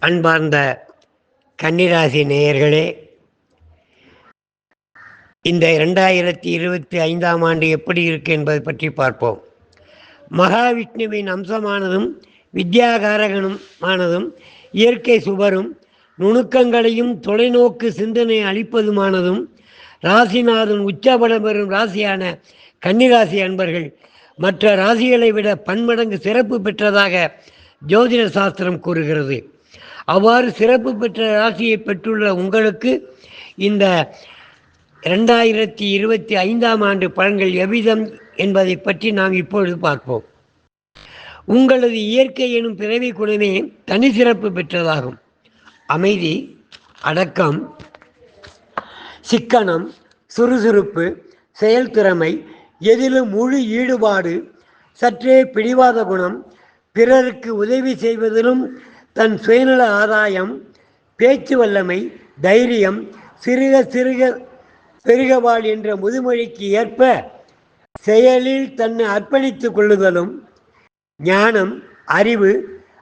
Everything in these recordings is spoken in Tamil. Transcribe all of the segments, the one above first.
அன்பார்ந்த கன்னிராசி நேயர்களே இந்த இரண்டாயிரத்தி இருபத்தி ஐந்தாம் ஆண்டு எப்படி இருக்கு என்பதை பற்றி பார்ப்போம். மகாவிஷ்ணுவின் அம்சமானதும் வித்யாகாரகனுமானதும் இயற்கை சுபரும் நுணுக்கங்களையும் தொலைநோக்கு சிந்தனை அளிப்பதுமானதும் ராசிநாதன் உச்சபடம் பெறும் ராசியான கன்னிராசி அன்பர்கள் மற்ற ராசிகளை விட பன்மடங்கு சிறப்பு பெற்றதாக ஜோதிட சாஸ்திரம் கூறுகிறது. அவ்வாறு சிறப்பு பெற்ற ராசியை பெற்றுள்ள உங்களுக்கு இந்த ரெண்டாயிரத்தி இருபத்தி ஐந்தாம் ஆண்டு பலன்கள் எவ்விதம் என்பதை பற்றி நாம் இப்பொழுது பார்ப்போம். உங்களது இயற்கை எனும் பிறவி குணமே தனி சிறப்பு பெற்றதாகும். அமைதி அடக்கம் சிக்கனம் சுறுசுறுப்பு செயல்திறமை எதிலும் முழு ஈடுபாடு சற்றே பிடிவாத குணம் பிறருக்கு உதவி செய்வதிலும் தன் சுயநல ஆதாயம் பேச்சு வல்லமை தைரியம் சிறுக சிறுக பெருகவாள் என்ற முதுமொழிக்கு ஏற்ப செயலில் தன்னை அர்ப்பணித்துக் கொள்ளுதலும் ஞானம் அறிவு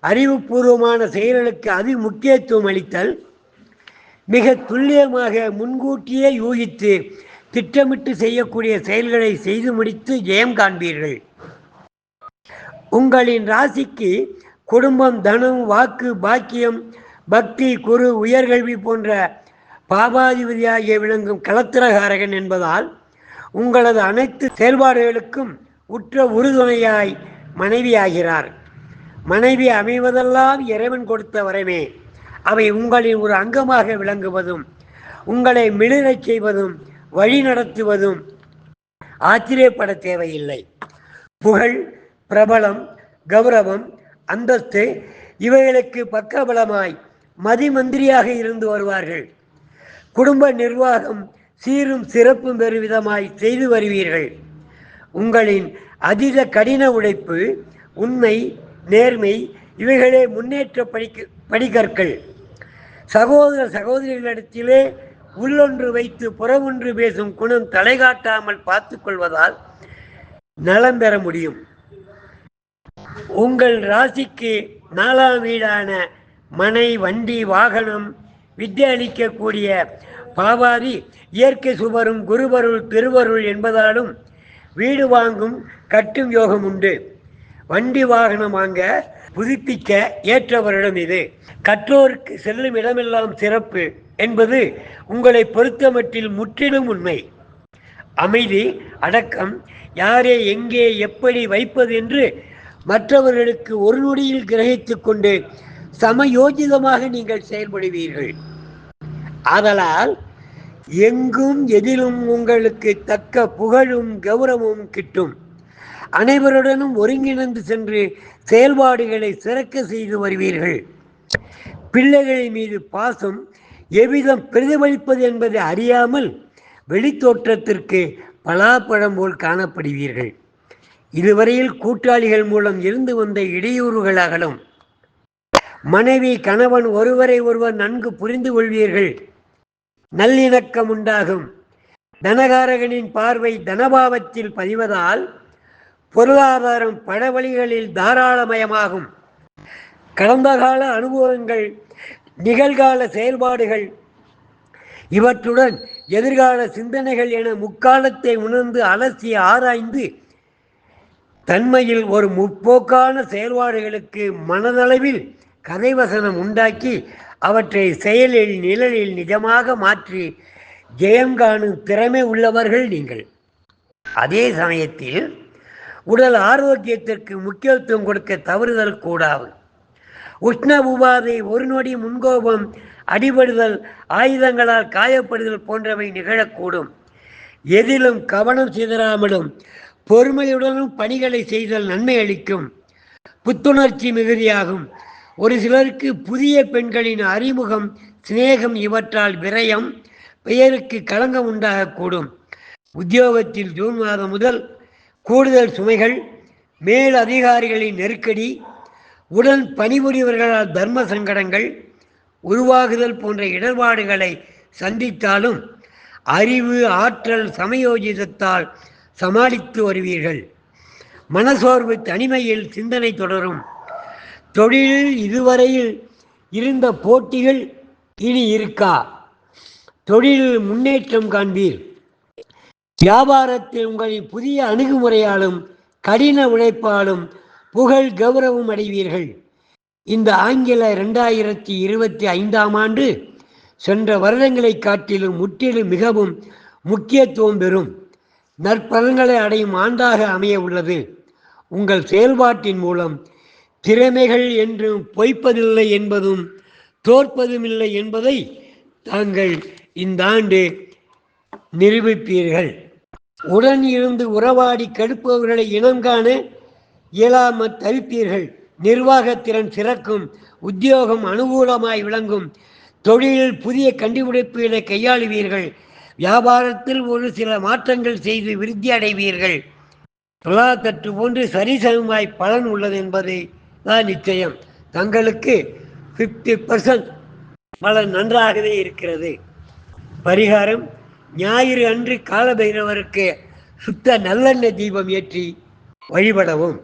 அறிவுபூர்வமான செயல்களுக்கு அதி முக்கியத்துவம் அளித்தல் மிக துல்லியமாக முன்கூட்டியே யூகித்து திட்டமிட்டு செய்யக்கூடிய செயல்களை செய்து முடித்து ஜெயம் காண்பீர்கள். உங்களின் ராசிக்கு குடும்பம் தனம் வாக்கு பாக்கியம் பக்தி குரு உயர்கல்வி போன்ற பாபாதிபதியாகிய விளங்கும் களத்திரகாரகன் என்பதால் உங்களது அனைத்து செயல்பாடுகளுக்கும் உற்ற உறுதுணையாய் மனைவியாகிறார். மனைவி அமைவதெல்லாம் இறைவன் கொடுத்த வரமே. அவை உங்களின் ஒரு அங்கமாக விளங்குவதும் உங்களை மிளிரச் செய்வதும் வழி நடத்துவதும் ஆச்சரியப்பட தேவையில்லை. புகழ் பிரபலம் கௌரவம் அந்தஸ்து இவைகளுக்கு பக்கபலமாய் மதிமந்திரியாக இருந்து வருவார்கள். குடும்ப நிர்வாகம் சீரும் சிறப்பும் பெறும் விதமாய் செய்து வருவீர்கள். உங்களின் அதிக கடின உழைப்பு உண்மை நேர்மை இவைகளே முன்னேற்ற படிக்க படிகற்கள். சகோதர சகோதரிகளிடத்திலே உள்ளொன்று வைத்து புறமொன்று பேசும் குணம் தலைகாட்டாமல் பார்த்து கொள்வதால் நலம் பெற முடியும். உங்கள் ராசிக்கு நாலாம் வீடான மனை வண்டி வாகனம் வித்தை அளிக்கக்கூடிய பாவாதி இயற்கை சுவரும் குருவருள் திருவருள் என்பதாலும் வீடு வாங்கும் கட்டும் யோகம் உண்டு. வண்டி வாகனம் வாங்க புதுப்பிக்க ஏற்ற வருடம் இது. கற்றோருக்கு செல்லும் இடமெல்லாம் சிறப்பு என்பது உங்களை பொறுத்தமட்டில் முற்றிலும் உண்மை. அமைதி அடக்கம் யாரை எங்கே எப்படி வைப்பது என்று மற்றவர்களுக்கு ஒரு நொடியில் கிரகித்துக் கொண்டு சமயோஜிதமாக நீங்கள் செயல்படுவீர்கள். ஆதலால் எங்கும் எதிலும் உங்களுக்கு தக்க புகழும் கௌரவமும் கிட்டும். அனைவருடனும் ஒருங்கிணைந்து சென்று செயல்பாடுகளை சிறக்க செய்து வருவீர்கள். பிள்ளைகளின் மீது பாசம் எவ்விதம் பிரதிபலிப்பது என்பதை அறியாமல் வெளித்தோற்றத்திற்கு பலாப்பழம் போல் காணப்படுவீர்கள். இதுவரையில் கூட்டாளிகள் மூலம் இருந்து வந்த இடையூறுகளாகலும் மனைவி கணவன் ஒருவரை ஒருவர் நன்கு புரிந்து கொள்வீர்கள். நல்லிணக்கம் உண்டாகும். தனகாரகனின் பார்வை தனபாவத்தில் பதிவதால் பொருளாதாரம் பல வழிகளில் தாராளமயமாகும். கடந்த கால அனுபவங்கள் நிகழ்கால செயல்பாடுகள் இவற்றுடன் எதிர்கால சிந்தனைகள் என முக்காலத்தை உணர்ந்து அலசி ஆராய்ந்து தன்மையில் ஒரு முற்போக்கான செயல்பாடுகளுக்கு மனதளவில் கதைவசனம் உண்டாக்கி அவற்றை செயலில் நிழலில் நிஜமாக மாற்றி ஜெயம் காணும் திறமை உள்ளவர்கள் நீங்கள். அதே சமயத்தில் உடல் ஆரோக்கியத்திற்கு முக்கியத்துவம் கொடுக்க தவறுதல் கூடாது. உஷ்ண உபாதை ஒரு நொடி முன்கோபம் அடிபடுதல் ஆயுதங்களால் காயப்படுதல் போன்றவை நிகழக்கூடும். எதிலும் கவனம் சிதறாமலும் பொறுமையுடனும் பணிகளை செய்தல் நன்மை அளிக்கும். புத்துணர்ச்சி மிகுதியாகும். ஒரு சிலருக்கு புதிய பெண்களின் அறிமுகம் சிநேகம் இவற்றால் விரயம் பெயருக்கு களங்கம் உண்டாகக்கூடும். உத்தியோகத்தில் ஜூன் மாதம் முதல் கூடுதல் சுமைகள் மேல் அதிகாரிகளின் நெருக்கடி உடன் பணிபுரியவர்களால் தர்ம சங்கடங்கள் உருவாகுதல் போன்ற இடர்பாடுகளை சந்தித்தாலும் அறிவு ஆற்றல் சமயோஜிதத்தால் சமாளித்து வருவீர்கள். மனசோர்வு தனிமையில் சிந்தனை தொடரும். தொழிலில் இதுவரையில் இருந்த போட்டிகள் இனி இருக்கா? தொழிலில் முன்னேற்றம் காண்பீர். வியாபாரத்தில் உங்களின் புதிய அணுகுமுறையாலும் கடின உழைப்பாலும் புகழ் கௌரவம் அடைவீர்கள். இந்த ஆங்கில ரெண்டாயிரத்தி இருபத்தி ஐந்தாம் ஆண்டு சென்ற வருடங்களை காட்டிலும் முற்றிலும் மிகவும் முக்கியத்துவம் பெறும். நற்பலன்களை அடையும் ஆண்டாக அமைய உள்ளது. உங்கள் செயல்பாட்டின் மூலம் திறமைகள் என்றும் பொய்ப்பதில்லை என்பதும் தோற்பதுமில்லை என்பதை தாங்கள் இந்த ஆண்டு நிரூபிப்பீர்கள். உடன் இருந்து உறவாடி கடுப்பவர்களை இனம் காண இயலாமற் தவிப்பீர்கள். நிர்வாகத்திறன் சிறக்கும் உத்தியோகம் அனுகூலமாய் விளங்கும் தொழிலில் புதிய கண்டுபிடிப்புகளை கையாளுவீர்கள். வியாபாரத்தில் ஒரு சில மாற்றங்கள் செய்து விருத்தி அடைவீர்கள். தட்டு போன்று சரிசமமாய் பலன் உள்ளது என்பது தான் நிச்சயம். தங்களுக்கு ஃபிஃப்டி பர்சன்ட் பலன் நன்றாகவே இருக்கிறது. பரிகாரம் ஞாயிறு அன்று காலபைரவருக்கு சுத்த நல்லெண்ணெய் தீபம் ஏற்றி வழிபடவும்.